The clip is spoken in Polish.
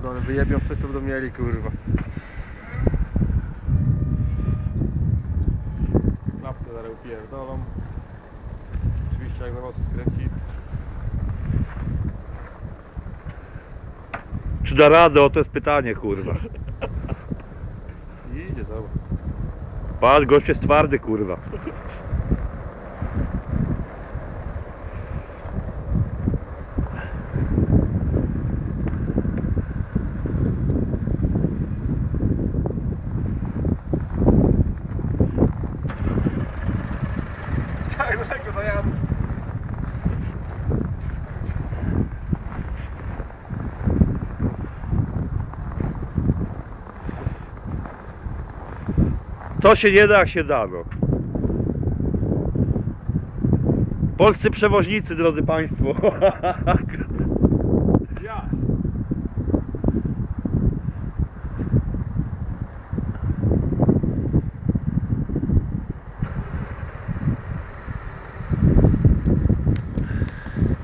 pierdolę, wyjebią coś to będą mieli kurwa. Klapkę zaraz upierdolą. Oczywiście jak na mocno skręci. Czy da radę? O to jest pytanie, kurwa. I idzie, dobra. Patrz, gość jest twardy, kurwa. Daleko zajadę. Co się nie da, jak się da, no. Polscy przewoźnicy, drodzy Państwo.